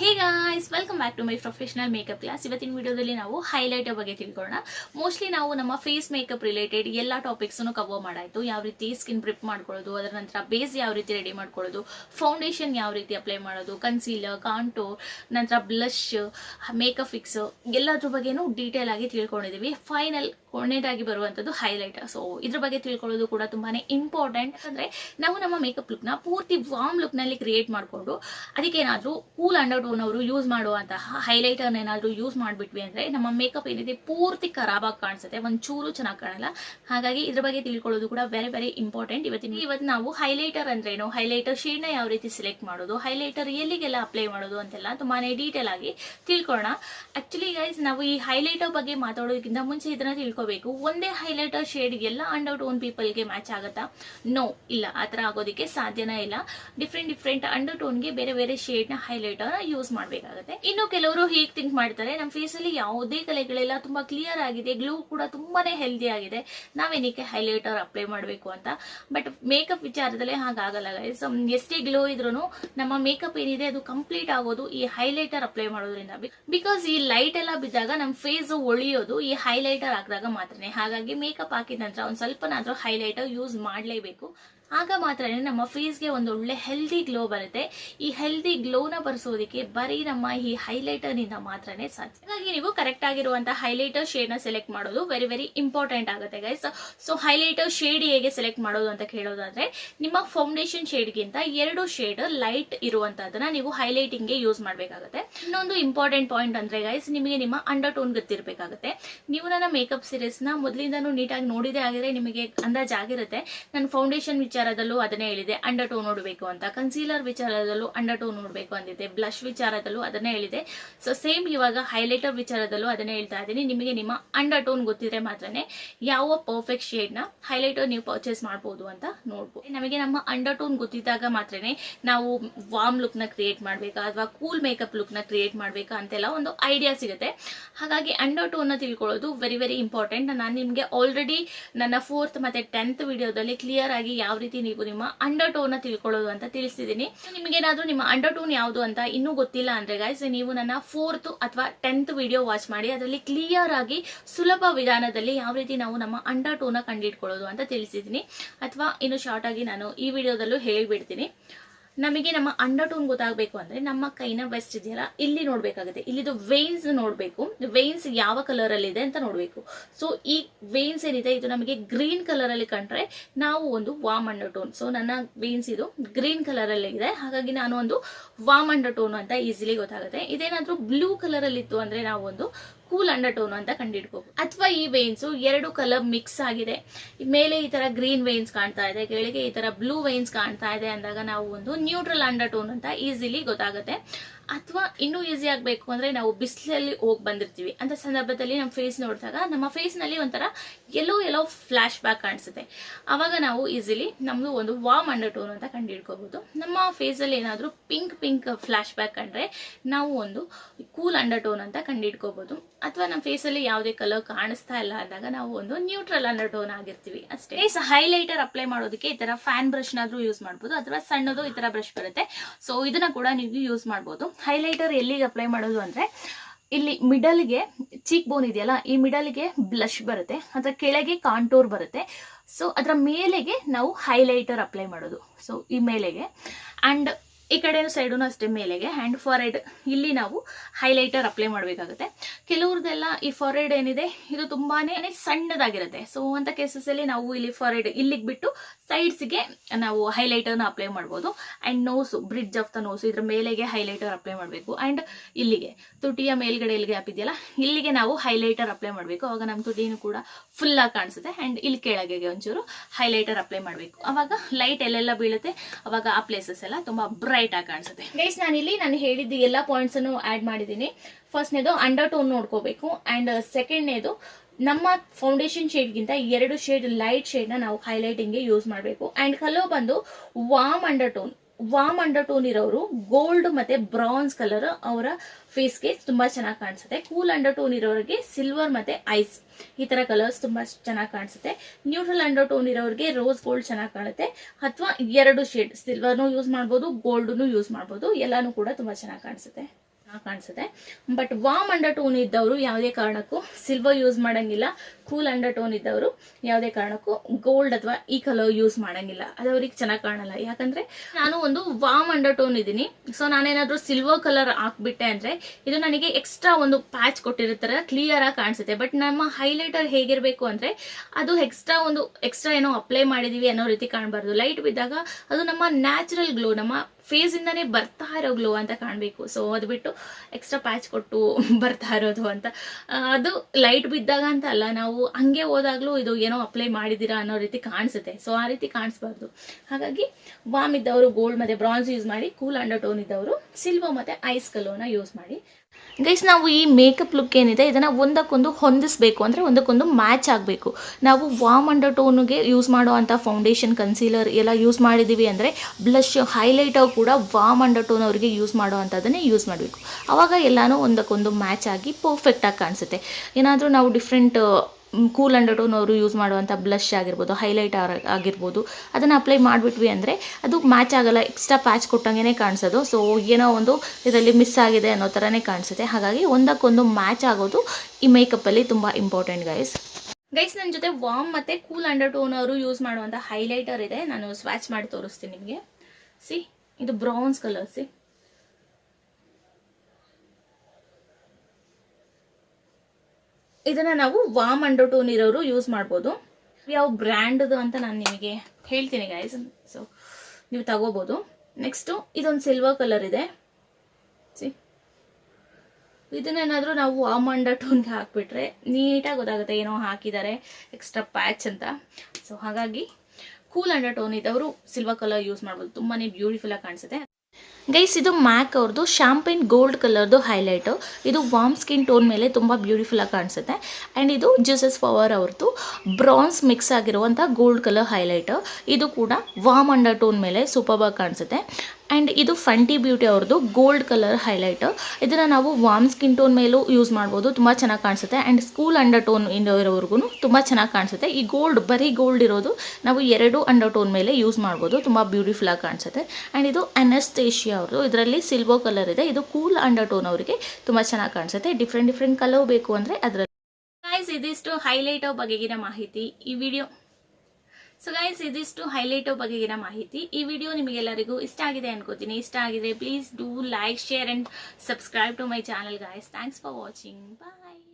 He guys welcome back to my professional makeup class ಇವತ್ತಿನ ವಿಡಿಯೋದಲ್ಲಿ ನಾವು ಹೈಲೈಟರ್ ಬಗ್ಗೆ ತಿಳ್ಕೊಳ್ಳೋಣ. ಮೋಸ್ಟ್ಲಿ ನಾವು ನಮ್ಮ ಫೇಸ್ ಮೇಕಪ್ ರಿಲೇಟೆಡ್ ಎಲ್ಲ ಟಾಪಿಕ್ಸನ್ನು ಕವರ್ ಮಾಡಾಯಿತು. ಯಾವ ರೀತಿ ಸ್ಕಿನ್ ಪ್ರಿಪ್ ಮಾಡ್ಕೊಳ್ಳೋದು, ಅದರ ನಂತರ ಬೇಸ್ ಯಾವ ರೀತಿ ರೆಡಿ ಮಾಡ್ಕೊಳ್ಳೋದು ಫೌಂಡೇಶನ್ ಯಾವ ರೀತಿ ಅಪ್ಲೈ ಮಾಡೋದು ಕನ್ಸೀಲರ್ ಕಾಂಟೋರ್ ನಂತರ ಬ್ಲಷ್ ಮೇಕಪ್ ಫಿಕ್ಸ್ ಎಲ್ಲದ್ರ ಬಗ್ಗೆನೂ ಡೀಟೇಲ್ ಆಗಿ ತಿಳ್ಕೊಂಡಿದ್ದೀವಿ ಫೈನಲ್ ಕೊನೆಯದಾಗಿ ಬರುವಂಥದ್ದು ಹೈಲೈಟರ್ ಸೊ ಇದ್ರ ಬಗ್ಗೆ ತಿಳ್ಕೊಳ್ಳೋದು ಕೂಡ ತುಂಬಾನೇ ಇಂಪಾರ್ಟೆಂಟ್ ಅಂದ್ರೆ ನಾವು ನಮ್ಮ ಮೇಕಪ್ ಲುಕ್ನ ಪೂರ್ತಿ ವಾರ್ಮ್ ಲುಕ್ನಲ್ಲಿ ಕ್ರಿಯೇಟ್ ಮಾಡಿಕೊಂಡು ಅದಕ್ಕೆ ಏನಾದರೂ ಕೂಲ್ ಅಂಡರ್ ಟೋನ್ ಅವರು ಯೂಸ್ ಮಾಡುವಂತಹ ಹೈಲೈಟರ್ ಏನಾದರೂ ಯೂಸ್ ಮಾಡಿಬಿಟ್ವಿ ಅಂದ್ರೆ ನಮ್ಮ ಮೇಕಪ್ ಏನಿದೆ ಪೂರ್ತಿ ಖರಾಬಾಗಿ ಕಾಣಿಸುತ್ತೆ, ಒಂಚೂರು ಚೆನ್ನಾಗಿ ಕಾಣಲ್ಲ. ಹಾಗಾಗಿ ಇದ್ರ ಬಗ್ಗೆ ತಿಳ್ಕೊಳ್ಳೋದು ಕೂಡ ವೆರಿ ವೆರಿ ಇಂಪಾರ್ಟೆಂಟ್ ಇವತ್ತಿನ ಇವತ್ತು ನಾವು ಹೈಲೈಟರ್ ಅಂದ್ರೆ ಏನು? ಹೈಲೈಟರ್ ಶೇಡ್ನ ಯಾವ ರೀತಿ ಸೆಲೆಕ್ಟ್ ಮಾಡೋದು? ಹೈಲೈಟರ್ ಎಲ್ಲಿಗೆಲ್ಲ ಅಪ್ಲೈ ಮಾಡೋದು ಅಂತೆಲ್ಲ ತುಂಬಾನೇ ಡೀಟೇಲ್ ಆಗಿ ತಿಳ್ಕೊಳ್ಳೋಣ. ಆಕ್ಚುಲಿ ಗೈಸ್ ನಾವು ಈ ಹೈಲೈಟರ್ ಬಗ್ಗೆ ಮಾತಾಡೋದಕ್ಕಿಂತ ಮುಂಚೆ ಇದನ್ನ ತಿಳ್ಕೊಬೇಕು. ಒಂದೇ ಹೈಲೈಟರ್ ಶೇಡ್ ಎಲ್ಲ ಅಂಡರ್ ಟೋನ್ ಪೀಪಲ್ಗೆ ಮ್ಯಾಚ್ ಆಗುತ್ತಾ? ನೋ ಇಲ್ಲ. ಆ ಆಗೋದಕ್ಕೆ ಸಾಧ್ಯನೇ ಇಲ್ಲ. ಡಿಫ್ರೆಂಟ್ ಡಿಫ್ರೆಂಟ್ ಅಂಡರ್ ಟೋನ್ಗೆ ಬೇರೆ ಬೇರೆ ಶೇಡ್ನ ಹೈಲೈಟರ್ ಯೂಸ್ ಮಾಡಬೇಕಾಗುತ್ತೆ. ಇನ್ನು ಕೆಲವರು ಹೀಗೆ ಥಿಂಕ್ ಮಾಡ್ತಾರೆ ನಮ್ಮ ಅಲ್ಲಿ ಯಾವುದೇ ಕಲೆಗಳೆಲ್ಲ ತುಂಬಾ ಕ್ಲಿಯರ್ ಆಗಿದೆ ಗ್ಲೂ ಕೂಡ ತುಂಬಾನೇ ಹೆಲ್ದಿ ಆಗಿದೆ ನಾವೇನಕ್ಕೆ ಹೈಲೈಟರ್ ಅಪ್ಲೈ ಮಾಡಬೇಕು ಅಂತ? ಬಟ್ ಮೇಕಪ್ ವಿಚಾರದಲ್ಲಿ ಹಾಗಾಗಲ್ಲ ಎಷ್ಟೇ ಗ್ಲೋ ಇದ್ರು ನಮ್ಮ ಮೇಕಪ್ ಏನಿದೆ ಅದು ಕಂಪ್ಲೀಟ್ ಆಗೋದು ಈ ಹೈಲೈಟರ್ ಅಪ್ಲೈ ಮಾಡೋದ್ರಿಂದ. ಬಿಕಾಸ್ ಈ ಲೈಟ್ ಎಲ್ಲ ಬಿದ್ದಾಗ ನಮ್ಮ ಫೇಸ್ ಒಳಿಯೋದು ಈ ಹೈಲೈಟರ್ ಹಾಕಿದಾಗ ಮಾತ್ರನೇ. ಹಾಗಾಗಿ ಮೇಕಪ್ ಹಾಕಿದ ನಂತರ ಒಂದ್ ಸ್ವಲ್ಪನಾದ್ರೂ ಹೈಲೈಟರ್ ಯೂಸ್ ಮಾಡಲೇಬೇಕು. ಆಗ ಮಾತ್ರ ನಮ್ಮ ಫೇಸ್ಗೆ ಒಂದು ಒಳ್ಳೆ ಹೆಲ್ದಿ ಗ್ಲೋ ಬರುತ್ತೆ. ಈ ಹೆಲ್ದಿ ಗ್ಲೋನ ಬರ್ಸೋದಕ್ಕೆ ಬರೀ ನಮ್ಮ ಈ ಹೈಲೈಟರ್ನಿಂದ ಮಾತ್ರನೇ ಸಾಧ್ಯ. ಹಾಗಾಗಿ ನೀವು ಕರೆಕ್ಟ್ ಆಗಿರುವಂತಹ ಹೈಲೈಟರ್ ಶೇಡ್ನ ಸೆಲೆಕ್ಟ್ ಮಾಡೋದು ವೆರಿ ವೆರಿ ಇಂಪಾರ್ಟೆಂಟ್ ಆಗುತ್ತೆ ಗೈಸ್ ಸೊ ಹೈಲೈಟರ್ ಶೇಡ್ ಹೇಗೆ ಸೆಲೆಕ್ಟ್ ಮಾಡೋದು ಅಂತ ಕೇಳೋದಾದ್ರೆ, ನಿಮ್ಮ ಫೌಂಡೇಶನ್ ಶೇಡ್ಗಿಂತ ಎರಡು ಶೇಡ್ ಲೈಟ್ ಇರುವಂತದನ್ನ ನೀವು ಹೈಲೈಟಿಂಗ್ಗೆ ಯೂಸ್ ಮಾಡಬೇಕಾಗುತ್ತೆ. ಇನ್ನೊಂದು ಇಂಪಾರ್ಟೆಂಟ್ ಪಾಯಿಂಟ್ ಅಂದ್ರೆ ಗೈಸ್ ನಿಮಗೆ ನಿಮ್ಮ ಅಂಡರ್ ಟೋನ್ ಗೊತ್ತಿರಬೇಕಾಗುತ್ತೆ. ನೀವು ನನ್ನ ಮೇಕಪ್ ಸೀರೀಸ್ನ ಮೊದಲಿಂದನೂ ನೀಟಾಗಿ ನೋಡಿದೆ ಆಗಿದ್ರೆ ನಿಮಗೆ ಅಂದಾಜಾಗಿರುತ್ತೆ ನನ್ನ ಫೌಂಡೇಶನ್ ವಿಚಾರದಲ್ಲೂ ಅದನ್ನೇ ಹೇಳಿದೆ ಅಂಡರ್ ಟೋನ್ ನೋಡಬೇಕು ಅಂತ. ಕನ್ಸೀಲರ್ ವಿಚಾರದಲ್ಲೂ ಅಂಡರ್ ಟೋನ್ ನೋಡಬೇಕು ಅಂದಿದೆ ಬ್ಲಷ್ ವಿಚಾರದಲ್ಲೂ ಅದನ್ನೇ ಹೇಳಿದೆ. ಸೊ ಸೇಮ್ ಇವಾಗ ಹೈಲೈಟರ್ ವಿಚಾರದಲ್ಲೂ ಅದನ್ನೇ ಹೇಳ್ತಾ ಇದ್ದೀನಿ. ನಿಮಗೆ ನಿಮ್ಮ ಅಂಡರ್ ಟೋನ್ ಗೊತ್ತಿದ್ರೆ ಮಾತ್ರನೇ ಯಾವ ಪರ್ಫೆಕ್ಟ್ ಶೇಡ್ನ ಹೈಲೈಟರ್ ನೀವು ಪರ್ಚೇಸ್ ಮಾಡಬಹುದು ಅಂತ ನೋಡ್ಬೋದು. ನಮಗೆ ನಮ್ಮ ಅಂಡರ್ ಟೋನ್ ಗೊತ್ತಿದ್ದಾಗ ಮಾತ್ರನೇ ನಾವು ವಾರ್ಮ್ ಲುಕ್ನ ಕ್ರಿಯೇಟ್ ಮಾಡಬೇಕಾ ಅಥವಾ ಕೂಲ್ ಮೇಕಪ್ ಲುಕ್ನ ಕ್ರಿಯೇಟ್ ಮಾಡಬೇಕಾ ಅಂತೆಲ್ಲ ಒಂದು ಐಡಿಯಾ ಸಿಗುತ್ತೆ. ಹಾಗಾಗಿ ಅಂಡರ್ ಟೋನ್ನ ತಿಳ್ಕೊಳ್ಳೋದು ವೆರಿ ವೆರಿ ಇಂಪಾರ್ಟೆಂಟ್ ನಾನು ನಿಮಗೆ ಆಲ್ರೆಡಿ ನನ್ನ ಫೋರ್ತ್ ಮತ್ತೆ ಟೆಂತ್ ವಿಡಿಯೋದಲ್ಲಿ ಕ್ಲಿಯರ್ ಆಗಿ ಯಾವ ರೀತಿ ನೀವು ನಿಮ್ಮ ಅಂಡರ್ ಟೋನ್ ತಿಳ್ಕೊಳ್ಳೋದು ಅಂತ ತಿಳಿಸಿದೀನಿ ನಿಮಗೇನಾದ್ರೂ ನಿಮ್ಮ ಅಂಡರ್ ಟೋನ್ ಯಾವುದು ಅಂತ ಇನ್ನೂ ಗೊತ್ತಿಲ್ಲ ಅಂದ್ರೆ ಗಾಯ್ಸ್ ನೀವು ನನ್ನ ಫೋರ್ತ್ ಅಥವಾ ಟೆಂತ್ ವಿಡಿಯೋ ವಾಚ್ ಮಾಡಿ, ಅದರಲ್ಲಿ ಕ್ಲಿಯರ್ ಆಗಿ ಸುಲಭ ವಿಧಾನದಲ್ಲಿ ಯಾವ ರೀತಿ ನಾವು ನಮ್ಮ ಅಂಡರ್ ಟೋನ್ನ ಕಂಡುಹಿಡ್ಕೊಳ್ಳೋದು ಅಂತ ತಿಳಿಸಿದ್ದೀನಿ. ಅಥವಾ ಇನ್ನು ಶಾರ್ಟ್ ಆಗಿ ನಾನು ಈ ವಿಡಿಯೋದಲ್ಲೂ ಹೇಳ್ಬಿಡ್ತೀನಿ. ನಮಗೆ ನಮ್ಮ ಅಂಡರ್ ಟೋನ್ ಗೊತ್ತಾಗಬೇಕು ಅಂದ್ರೆ ನಮ್ಮ ಕೈನ ವೆಸ್ಟ್ ಇದೆಯಲ್ಲ? ಇಲ್ಲಿ ನೋಡ್ಬೇಕಾಗುತ್ತೆ. ಇಲ್ಲಿದು ವೇನ್ಸ್ ನೋಡ್ಬೇಕು. ವೇನ್ಸ್ ಯಾವ ಕಲರ್ ಅಲ್ಲಿ ಇದೆ ಅಂತ ನೋಡ್ಬೇಕು. ಸೊ ಈ ವೇನ್ಸ್ ಏನಿದೆ, ಇದು ನಮಗೆ ಗ್ರೀನ್ ಕಲರ್ ಅಲ್ಲಿ ಕಂಡ್ರೆ ನಾವು ಒಂದು ವಾಮ್ ಅಂಡರ್ ಟೋನ್ ಸೊ ನನ್ನ ವೇನ್ಸ್ ಇದು ಗ್ರೀನ್ ಕಲರ್ ಅಲ್ಲಿ ಇದೆ. ಹಾಗಾಗಿ ನಾನು ಒಂದು ವಾಮ್ ಅಂಡರ್ ಟೋನ್ ಅಂತ ಈಸಿಲಿ ಗೊತ್ತಾಗುತ್ತೆ. ಇದೇನಾದ್ರೂ ಬ್ಲೂ ಕಲರ್ ಅಲ್ಲಿ ಇತ್ತು ಅಂದ್ರೆ ನಾವು ಒಂದು ಕೂಲ್ ಅಂಡರ್ ಟೋನ್ ಅಂತ ಕಂಡಿಡ್ಕೋಬಹುದು. ಅಥವಾ ಈ ವೇನ್ಸ್ ಎರಡು ಕಲರ್ ಮಿಕ್ಸ್ ಆಗಿದೆ. ಮೇಲೆ ಈ ತರ ಗ್ರೀನ್ ವೇನ್ಸ್ ಕಾಣ್ತಾ ಇದೆ, ಕೆಳಗೆ ಈ ತರ ಬ್ಲೂ ವೇನ್ಸ್ ಕಾಣ್ತಾ ಇದೆ ಅಂದಾಗ ನಾವು ಒಂದು ನ್ಯೂಟ್ರಲ್ ಅಂಡರ್ ಟೋನ್ ಅಂತ ಈಸಿಲಿ ಗೊತ್ತಾಗುತ್ತೆ. ಅಥವಾ ಇನ್ನೂ ಈಸಿ ಆಗಬೇಕು ಅಂದ್ರೆ ನಾವು ಬಿಸಿಲಲ್ಲಿ ಹೋಗಿ ಬಂದಿರ್ತೀವಿ. ಅಂತ ಸಂದರ್ಭದಲ್ಲಿ ನಮ್ಮ ಫೇಸ್ ನೋಡಿದಾಗ ನಮ್ಮ ಫೇಸ್ನಲ್ಲಿ ಒಂಥರ ಎಲ್ಲೋ ಎಲ್ಲೋ ಫ್ಲಾಶ್ ಬ್ಯಾಕ್ ಕಾಣಿಸುತ್ತೆ. ಆವಾಗ ನಾವು ಈಸಿಲಿ ನಮ್ದು ಒಂದು ವಾಮ್ ಅಂಡರ್ ಟೋನ್ ಅಂತ ಕಂಡುಹಿಡ್ಕೋಬಹುದು ನಮ್ಮ ಫೇಸ್ ಅಲ್ಲಿ ಏನಾದ್ರೂ ಪಿಂಕ್ ಪಿಂಕ್ ಫ್ಲಾಶ್ ಬ್ಯಾಕ್ ಕಂಡ್ರೆ ನಾವು ಒಂದು ಕೂಲ್ ಅಂಡರ್ ಟೋನ್ ಅಂತ ಕಂಡುಹಿಡ್ಕೋಬಹುದು ಅಥವಾ ನಮ್ಮ ಫೇಸ್ ಅಲ್ಲಿ ಯಾವುದೇ ಕಲರ್ ಕಾಣಿಸ್ತಾ ಇಲ್ಲ ಅಂದಾಗ ನಾವು ಒಂದು ನ್ಯೂಟ್ರಲ್ ಅಂಡರ್ ಟೋನ್ ಆಗಿರ್ತೀವಿ ಅಷ್ಟೇ. ಹೈಲೈಟರ್ ಅಪ್ಲೈ ಮಾಡೋದಕ್ಕೆ ಈ ತರ ಫ್ಯಾನ್ ಬ್ರಷ್ನಾದರೂ ಯೂಸ್ ಮಾಡಬಹುದು ಅಥವಾ ಸಣ್ಣದು ಈ ತರ ಬ್ರಷ್ ಬರುತ್ತೆ. ಸೊ ಇದನ್ನ ಕೂಡ ನೀವು ಯೂಸ್ ಮಾಡಬಹುದು ಹೈಲೈಟರ್ ಎಲ್ಲಿಗೆ ಅಪ್ಲೈ ಮಾಡೋದು ಅಂದರೆ, ಇಲ್ಲಿ ಮಿಡಲ್ಗೆ ಚೀಕ್ ಬೋನ್ ಇದೆಯಲ್ಲ, ಈ ಮಿಡಲ್ಗೆ ಬ್ಲಷ್ ಬರುತ್ತೆ, ಅದರ ಕೆಳಗೆ ಕಾಂಟೋರ್ ಬರುತ್ತೆ. ಸೊ ಅದರ ಮೇಲೆಗೆ ನಾವು ಹೈಲೈಟರ್ ಅಪ್ಲೈ ಮಾಡೋದು. ಸೊ ಈ ಮೇಲೆಗೆ. ಅಂಡ್ ಈ ಕಡೆ ಸೈಡು ಅಷ್ಟೇ ಮೇಲೆಗೆ. ಹ್ಯಾಂಡ್ ಫಾರೆಡ್ ಇಲ್ಲಿ ನಾವು ಹೈಲೈಟರ್ ಅಪ್ಲೈ ಮಾಡಬೇಕಾಗುತ್ತೆ. ಕೆಲವ್ರದೆಲ್ಲ ಈ ಫಾರೆಡ್ ಏನಿದೆ, ಇದು ತುಂಬಾನೇ ಸಣ್ಣದಾಗಿರುತ್ತೆ. ಸೊ ಅಂತ ಕೇಸಸ್ ಅಲ್ಲಿ ನಾವು ಇಲ್ಲಿ ಫಾರೆಡ್ ಇಲ್ಲಿಗೆ ಬಿಟ್ಟು ಸೈಡ್ಸ್ಗೆ ನಾವು ಹೈಲೈಟರ್ನ ಅಪ್ಲೈ ಮಾಡ್ಬೋದು. And nose bridge of the nose ಇದ್ರ ಮೇಲೆಗೆ ಹೈಲೈಟರ್ ಅಪ್ಲೈ ಮಾಡಬೇಕು. ಆ್ಯಂಡ್ ಇಲ್ಲಿಗೆ, ತುಟಿಯ ಮೇಲ್ಗಡೆ ಇಲ್ಲಿಗೆ ಹಾಕಿದೆಯಲ್ಲ ಇಲ್ಲಿಗೆ ನಾವು ಹೈಲೈಟರ್ ಅಪ್ಲೈ ಮಾಡಬೇಕು. ಅವಾಗ ನಮ್ಮ ತುಟಿನೂ ಕೂಡ ಫುಲ್ ಆಗಿ ಕಾಣಿಸುತ್ತೆ. ಆ್ಯಂಡ್ ಇಲ್ಲಿ ಕೆಳಗೆ ಒಂಚೂರು ಹೈಲೈಟರ್ ಅಪ್ಲೈ ಮಾಡಬೇಕು. ಆವಾಗ ಲೈಟ್ ಎಲ್ಲೆಲ್ಲ ಬೀಳುತ್ತೆ. ಅವಾಗ ಆ ಪ್ಲೇಸಸ್ ಎಲ್ಲ ತುಂಬ ಬ್ರೈಟ್ ಆಗಿ ಕಾಣಿಸುತ್ತೆ. ಗೈಸ್ ನಾನು ಇಲ್ಲಿ ನಾನು ಹೇಳಿದ್ದು ಎಲ್ಲ ಪಾಯಿಂಟ್ಸ್ ಅನ್ನು ಆಡ್ ಮಾಡಿದ್ದೀನಿ. ಫಸ್ಟ್ನೇದು ಅಂಡರ್ ಟೋನ್ ನೋಡ್ಕೋಬೇಕು. ಅಂಡ್ ಸೆಕೆಂಡ್ನೇದು ನಮ್ಮ ಫೌಂಡೇಶನ್ ಶೇಡ್ಗಿಂತ ಎರಡು ಶೇಡ್ ಲೈಟ್ ಶೇಡ್ನ ನಾವು ಹೈಲೈಟಿಂಗ್ಗೆ ಯೂಸ್ ಮಾಡಬೇಕು. ಅಂಡ್ ಕಲರ್ ಬಂದು warm under tone warm under tone ಇರೋರು, ಗೋಲ್ಡ್ ಮತ್ತೆ ಬ್ರೌನ್ಸ್ ಕಲರ್ ಅವರ ಫೇಸ್ಗೆ ತುಂಬಾ ಚೆನ್ನಾಗಿ ಕಾಣಿಸುತ್ತೆ. ಕೂಲ್ ಅಂಡರ್ ಟೋನ್ ಇರೋರಿಗೆ ಸಿಲ್ವರ್ ಮತ್ತೆ ಐಸ್ ಈ ತರ ಕಲರ್ಸ್ ತುಂಬಾ ಚೆನ್ನಾಗಿ ಕಾಣಿಸುತ್ತೆ. ನ್ಯೂಟ್ರಲ್ ಅಂಡರ್ ಟೋನ್ ಇರೋರಿಗೆ ರೋಸ್ ಗೋಲ್ಡ್ ಚೆನ್ನಾಗಿ ಕಾಣುತ್ತೆ. ಅಥವಾ ಎರಡು ಶೇಡ್ ಸಿಲ್ವರ್ನು ಯೂಸ್ ಮಾಡ್ಬೋದು ಗೋಲ್ಡ್ನು ಯೂಸ್ ಮಾಡ್ಬೋದು. ಎಲ್ಲಾನು ಕೂಡ ತುಂಬಾ ಚೆನ್ನಾಗಿ ಕಾಣಿಸುತ್ತೆ. ಕಾಣಿಸುತ್ತೆ. ಬಟ್ ವಾಮ್ ಅಂಡರ್ ಟೋನ್ ಇದ್ದವರು ಯಾವುದೇ ಕಾರಣಕ್ಕೂ ಸಿಲ್ವರ್ ಯೂಸ್ ಮಾಡಂಗಿಲ್ಲ. ಕೂಲ್ ಅಂಡರ್ ಟೋನ್ ಇದ್ದವರು ಯಾವುದೇ ಕಾರಣಕ್ಕೂ ಗೋಲ್ಡ್ ಅಥವಾ ಈ ಕಲರ್ ಯೂಸ್ ಮಾಡಂಗಿಲ್ಲ. ಅದು ಅವ್ರಿಗೆ ಚೆನ್ನಾಗಿ ಕಾಣಲ್ಲ. ಯಾಕಂದ್ರೆ ನಾನು ಒಂದು ವಾಮ್ ಅಂಡರ್ ಟೋನ್ ಇದ್ದೀನಿ. ಸೊ ನಾನೇನಾದ್ರೂ ಸಿಲ್ವರ್ ಕಲರ್ ಹಾಕ್ಬಿಟ್ಟೆ ಅಂದ್ರೆ ಇದು ನನಗೆ ಎಕ್ಸ್ಟ್ರಾ ಒಂದು ಪ್ಯಾಚ್ ಕೊಟ್ಟಿರ್ತಾರೆ ಕ್ಲಿಯರ್ ಆಗಿ ಕಾಣಿಸುತ್ತೆ. ಬಟ್ ನಮ್ಮ ಹೈಲೈಟರ್ ಹೇಗಿರಬೇಕು ಅಂದ್ರೆ ಅದು ಎಕ್ಸ್ಟ್ರಾ ಒಂದು ಎಕ್ಸ್ಟ್ರಾ ಏನೋ ಅಪ್ಲೈ ಮಾಡಿದೀವಿ ಅನ್ನೋ ರೀತಿ ಕಾಣಬಾರ್ದು. ಲೈಟ್ ಬಿದ್ದಾಗ ಅದು ನಮ್ಮ ನ್ಯಾಚುರಲ್ ಗ್ಲೋ ನಮ್ಮ ಫೇಸ್ ಇಂದಾನೇ ಬರ್ತಾ ಇರೋ ಗ್ಲೋ ಅಂತ ಕಾಣಬೇಕು. ಸೊ ಅದು ಬಿಟ್ಟು ಎಕ್ಸ್ಟ್ರಾ ಪ್ಯಾಚ್ ಕೊಟ್ಟು ಬರ್ತಾ ಇರೋದು ಅಂತ. ಅದು ಲೈಟ್ ಬಿದ್ದಾಗ ಅಂತ ಅಲ್ಲ, ನಾವು ಹಂಗೆ ಹೋದಾಗ್ಲೂ ಇದು ಏನೋ ಅಪ್ಲೈ ಮಾಡಿದ್ದೀರಾ ಅನ್ನೋ ರೀತಿ ಕಾಣಿಸುತ್ತೆ. ಸೊ ಆ ರೀತಿ ಕಾಣಿಸ್ಬಾರ್ದು. ಹಾಗಾಗಿ ವಾಮ್ ಇದ್ದವರು ಗೋಲ್ಡ್ ಮತ್ತೆ ಬ್ರಾನ್ಸ್ ಯೂಸ್ ಮಾಡಿ ಕೂಲ್ ಅಂಡರ್ ಟೋನ್ ಇದ್ದವರು ಸಿಲ್ವರ್ ಮತ್ತೆ ಐಸ್ ಕಲೋನ ಯೂಸ್ ಮಾಡಿ ಗೈಸ್ ನಾವು ಈ ಮೇಕಪ್ ಲುಕ್ ಏನಿದೆ, ಇದನ್ನು ಒಂದಕ್ಕೊಂದು ಹೊಂದಿಸ್ಬೇಕು. ಅಂದರೆ ಒಂದಕ್ಕೊಂದು ಮ್ಯಾಚ್ ಆಗಬೇಕು. ನಾವು ವಾಮ್ ಅಂಡರ್ ಟೋನ್ಗೆ ಯೂಸ್ ಮಾಡುವಂಥ ಫೌಂಡೇಶನ್ ಕನ್ಸೀಲರ್ ಎಲ್ಲ ಯೂಸ್ ಮಾಡಿದ್ದೀವಿ ಅಂದರೆ ಬ್ಲಷ್ ಹೈಲೈಟರ್ ಕೂಡ ವಾಮ್ ಅಂಡರ್ ಟೋನ್ ಅವರಿಗೆ ಯೂಸ್ ಮಾಡುವಂಥದ್ದನ್ನೇ ಯೂಸ್ ಮಾಡಬೇಕು. ಆವಾಗ ಎಲ್ಲನೂ ಒಂದಕ್ಕೊಂದು ಮ್ಯಾಚ್ ಆಗಿ ಪರ್ಫೆಕ್ಟಾಗಿ ಕಾಣಿಸುತ್ತೆ. ಏನಾದರೂ ನಾವು ಡಿಫ್ರೆಂಟ್ ಕೂಲ್ ಅಂಡರ್ ಟೋನ್ ಅವರು ಯೂಸ್ ಮಾಡುವಂಥ ಬ್ಲಷ್ ಆಗಿರ್ಬೋದು ಹೈಲೈಟ್ ಆಗಿರ್ಬೋದು, ಅದನ್ನು ಅಪ್ಲೈ ಮಾಡಿಬಿಟ್ವಿ ಅಂದರೆ ಅದು ಮ್ಯಾಚ್ ಆಗಲ್ಲ ಎಕ್ಸ್ಟ್ರಾ ಪ್ಯಾಚ್ ಕೊಟ್ಟಂಗೆ ಕಾಣಿಸೋದು. ಸೊ ಏನೋ ಒಂದು ಇದರಲ್ಲಿ ಮಿಸ್ ಆಗಿದೆ ಅನ್ನೋ ಥರನೇ ಕಾಣಿಸುತ್ತೆ. ಹಾಗಾಗಿ ಒಂದಕ್ಕೊಂದು ಮ್ಯಾಚ್ ಆಗೋದು ಈ ಮೇಕಪ್ಪಲ್ಲಿ ತುಂಬ ಇಂಪಾರ್ಟೆಂಟ್ ಗೈಸ್ ಗೈಸ್ ನನ್ನ ಜೊತೆ ವಾಮ್ ಮತ್ತು ಕೂಲ್ ಅಂಡರ್ ಟೋನ್ ಅವರು ಯೂಸ್ ಮಾಡುವಂಥ ಹೈಲೈಟರ್ ಇದೆ. ನಾನು ಸ್ವ್ಯಾಚ್ ಮಾಡಿ ತೋರಿಸ್ತೀನಿ ನಿಮಗೆ. ಸಿ ಇದು ಬ್ರೌನ್ಸ್ ಕಲರ್ ಸಿ ಇದನ್ನ ನಾವು ವಾಮ್ ಅಂಡರ್ ಟೋನ್ ಇರೋರು ಯೂಸ್ ಮಾಡ್ಬೋದು. ಯಾವ ಬ್ರ್ಯಾಂಡ್ದು ಅಂತ ನಾನು ನಿಮಗೆ ಹೇಳ್ತೀನಿ ಗೈಸ್ ಸೊ ನೀವು ತಗೋಬೋದು. ನೆಕ್ಸ್ಟು ಇದೊಂದು ಸಿಲ್ವರ್ ಕಲರ್ ಇದೆ. ಸಿ ಇದನ್ನೇನಾದರೂ ನಾವು ವಾಮ್ ಅಂಡರ್ ಟೋನ್ಗೆ ಹಾಕ್ಬಿಟ್ರೆ ನೀಟಾಗಿ ಗೊತ್ತಾಗುತ್ತೆ ಏನೋ ಹಾಕಿದ್ದಾರೆ ಎಕ್ಸ್ಟ್ರಾ ಪ್ಯಾಚ್ ಅಂತ. ಸೊ ಹಾಗಾಗಿ ಕೂಲ್ ಅಂಡರ್ ಟೋನ್ ಇದ್ದವರು ಸಿಲ್ವರ್ ಕಲರ್ ಯೂಸ್ ಮಾಡ್ಬೋದು. ತುಂಬಾ ಬ್ಯೂಟಿಫುಲ್ ಆಗಿ ಕಾಣಿಸುತ್ತೆ. ಗೈಸ್ ಇದು ಮ್ಯಾಕ್ ಅವ್ರದ್ದು ಶಾಂಪೇನ್ ಗೋಲ್ಡ್ ಕಲರ್ದು ಹೈಲೈಟು ಇದು ವಾಮ್ ಸ್ಕಿನ್ ಟೋನ್ ಮೇಲೆ ತುಂಬ ಬ್ಯೂಟಿಫುಲ್ ಆಗಿ ಕಾಣಿಸುತ್ತೆ. ಆ್ಯಂಡ್ ಇದು ಜ್ಯೂಸಸ್ ಪವರ್ ಅವ್ರದ್ದು. ಬ್ರಾನ್ಸ್ ಮಿಕ್ಸ್ ಆಗಿರುವಂಥ ಗೋಲ್ಡ್ ಕಲರ್ ಹೈಲೈಟು ಇದು ಕೂಡ ವಾಮ್ ಅಂಡರ್ ಟೋನ್ ಮೇಲೆ ಸೂಪರ್ ಆಗಿ ಕಾಣಿಸುತ್ತೆ. ಆ್ಯಂಡ್ ಇದು ಫಂಟಿ ಬ್ಯೂಟಿ ಅವ್ರದ್ದು ಗೋಲ್ಡ್ ಕಲರ್ ಹೈಲೈಟ್ ಇದನ್ನು ನಾವು ವಾಮ್ ಸ್ಕಿನ್ ಟೋನ್ ಮೇಲೂ ಯೂಸ್ ಮಾಡ್ಬೋದು. ತುಂಬ ಚೆನ್ನಾಗಿ ಕಾಣಿಸುತ್ತೆ. ಆ್ಯಂಡ್ ಸ್ಕೂಲ್ ಅಂಡರ್ ಟೋನ್ ಇರೋವರೆಗೂ ತುಂಬ ಚೆನ್ನಾಗಿ ಕಾಣಿಸುತ್ತೆ. ಈ ಗೋಲ್ಡ್ ಬರೀ ಗೋಲ್ಡ್ ಇರೋದು ನಾವು ಎರಡು ಅಂಡರ್ ಟೋನ್ ಮೇಲೆ ಯೂಸ್ ಮಾಡ್ಬೋದು. ತುಂಬ ಬ್ಯೂಟಿಫುಲ್ ಆಗಿ ಕಾಣಿಸುತ್ತೆ. ಆ್ಯಂಡ್ ಇದು ಅನಸ್ತೇಷಿಯಾ ಅವ್ರದ್ದು. ಇದರಲ್ಲಿ ಸಿಲ್ವರ್ ಕಲರ್ ಇದೆ. ಇದು ಕೂಲ್ ಅಂಡರ್ ಟೋನ್ ಅವರಿಗೆ ತುಂಬ ಚೆನ್ನಾಗಿ ಕಾಣಿಸುತ್ತೆ. ಡಿಫ್ರೆಂಟ್ ಡಿಫ್ರೆಂಟ್ ಕಲರ್ ಬೇಕು ಅಂದರೆ ಅದರಲ್ಲಿ. ಇದಿಷ್ಟು ಹೈಲೈಟ್ ಬಗೆಗಿನ ಮಾಹಿತಿ ಈ ವಿಡಿಯೋ ಸೊ ಗೈಸ್ ಇದಿಷ್ಟು ಹೈಲೈಟ್ ಬಗೆಗಿನ ಮಾಹಿತಿ ಈ ವಿಡಿಯೋ ನಿಮಗೆಲ್ಲರಿಗೂ ಇಷ್ಟ ಆಗಿದೆ ಅನ್ಕೋತೀನಿ ಇಷ್ಟ ಆಗಿದೆ please do like share and subscribe to my channel guys thanks for watching bye